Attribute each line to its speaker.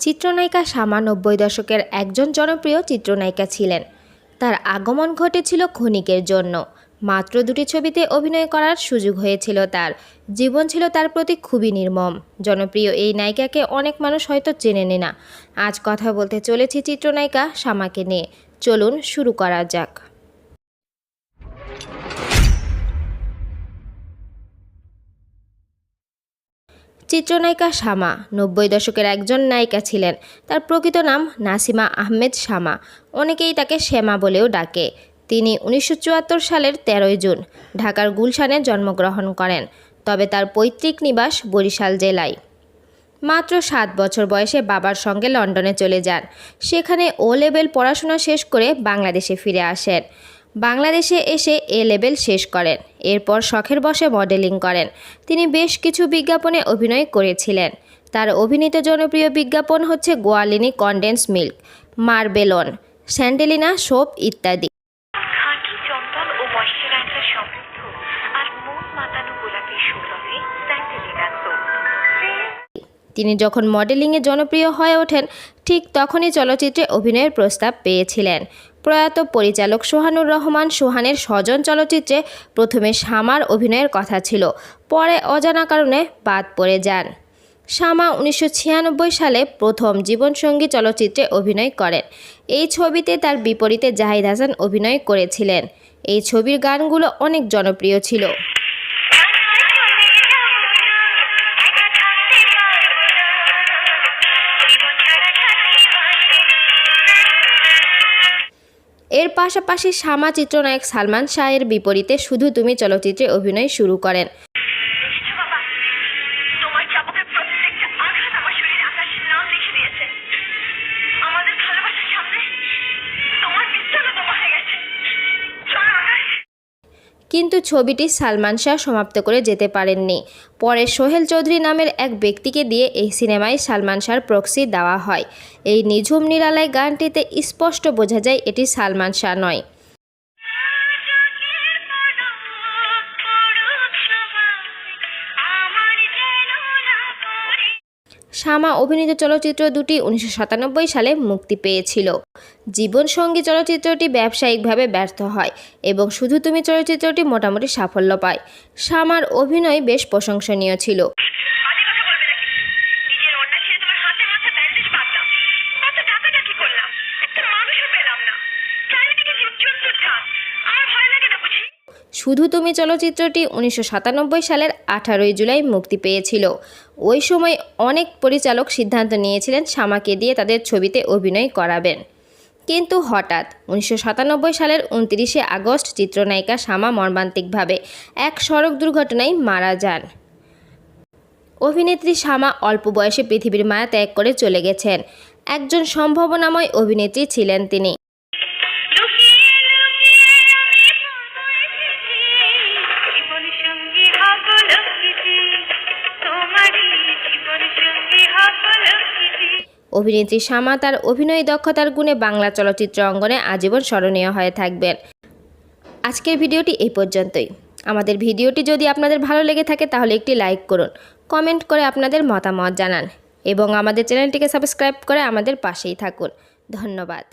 Speaker 1: চিত্রনায়িকা শামা নব্বই দশকের একজন জনপ্রিয় চিত্রনায়িকা ছিলেন। তার আগমন ঘটেছিল ক্ষণিকের জন্য। মাত্র দুটি ছবিতে অভিনয় করার সুযোগ হয়েছিল তার। জীবন ছিল তার প্রতি খুবই নির্মম। জনপ্রিয় এই নায়িকাকে অনেক মানুষ হয়তো চেনেনি না আজ কথা বলতে চলেছি চিত্রনায়িকা শামাকে নিয়ে। চলুন শুরু করা যাক। চিত্রনায়িকা শামা, নব্বই দশকের একজন নায়িকা ছিলেন। তার প্রকৃত নাম নাসিমা আহমেদ শামা। অনেকেই তাকে শ্যামা বলেও ডাকে। তিনি উনিশশো চুয়াত্তর সালের তেরোই জুন ঢাকার গুলশানে জন্মগ্রহণ করেন। তবে তার পৈতৃক নিবাস বরিশাল জেলায়। মাত্র সাত বছর বয়সে বাবার সঙ্গে লন্ডনে চলে যান। সেখানে ও লেভেল পড়াশোনা শেষ করে বাংলাদেশে ফিরে আসেন। বাংলাদেশে এসে এ লেভেল শেষ করেন। এরপর শখের বসে মডেলিং করেন। তিনি বেশ কিছু বিজ্ঞাপনে অভিনয় করেছিলেন। তার অভিনীত জনপ্রিয় বিজ্ঞাপন হচ্ছে গোয়ালিনী কন্ডেন্স মিল্ক মার্বেলন, স্যান্ডেলিনা, সোপ ইত্যাদি। তিনি যখন মডেলিংয়ে জনপ্রিয় হয়ে ওঠেন, ঠিক তখনই চলচ্চিত্রে অভিনয়ের প্রস্তাব পেয়েছিলেন। প্রয়াত পরিচালক সোহানুর রহমান সোহানের স্বজন চলচ্চিত্রে প্রথমে শামার অভিনয়ের কথা ছিল, পরে অজানা কারণে বাদ পড়ে যান। শামা উনিশশো ছিয়ানব্বই সালে প্রথম জীবনসঙ্গী চলচ্চিত্রে অভিনয় করেন। এই ছবিতে তার বিপরীতে জাহিদ হাসান অভিনয় করেছিলেন। এই ছবির গানগুলো অনেক জনপ্রিয় ছিল। এর পাশাপাশি সামা চিত্রনায়ক সালমান শাহের বিপরীতে শুধু তুমি চলচ্চিত্রে অভিনয় শুরু করেন। কিন্তু ছবিটি সালমান শাহ সমাপ্ত করে যেতে পারেননি। পরে সোহেল চৌধুরী নামের এক ব্যক্তিকে দিয়ে এই সিনেমায় সালমান শাহর প্রক্সি দেওয়া হয়। এই নিঝুম নিরালায় গানটিতে স্পষ্ট বোঝা যায় এটি সালমান শাহ নয়। শামা অভিনীত চলচ্চিত্র দুটি উনিশশো সাতানব্বই সালে মুক্তি পেয়েছিল। জীবনসঙ্গী চলচ্চিত্রটি ব্যবসায়িকভাবে ব্যর্থ হয় এবং শুধু তুমি চলচ্চিত্রটি মোটামুটি সাফল্য পায়। শামার অভিনয় বেশ প্রশংসনীয় ছিল। শুধু তুমি চলচ্চিত্রটি উনিশশো সাতানব্বই সালের আঠারোই জুলাই মুক্তি পেয়েছিল। ওই সময় অনেক পরিচালক সিদ্ধান্ত নিয়েছিলেন শামাকে দিয়ে তাদের ছবিতে অভিনয় করাবেন। কিন্তু হঠাৎ উনিশশো সাতানব্বই সালের উনত্রিশে আগস্ট চিত্রনায়িকা শামা মর্মান্তিকভাবে এক সড়ক দুর্ঘটনায় মারা যান। অভিনেত্রী শামা অল্প বয়সে পৃথিবীর মায়া ত্যাগ করে চলে গেছেন। একজন সম্ভাবনাময় অভিনেত্রী ছিলেন তিনি। অভিনেত্রী শামা তার অভিনয় দক্ষতার গুণে বাংলা চলচ্চিত্র অঙ্গনে আজীবন স্মরণীয় হয়ে থাকবেন। আজকের ভিডিওটি এই পর্যন্তই। আমাদের ভিডিওটি যদি আপনাদের ভালো লেগে থাকে তাহলে একটি লাইক করুন, কমেন্ট করে আপনাদের মতামত জানান এবং আমাদের চ্যানেলটিকে সাবস্ক্রাইব করে আমাদের পাশেই থাকুন। ধন্যবাদ।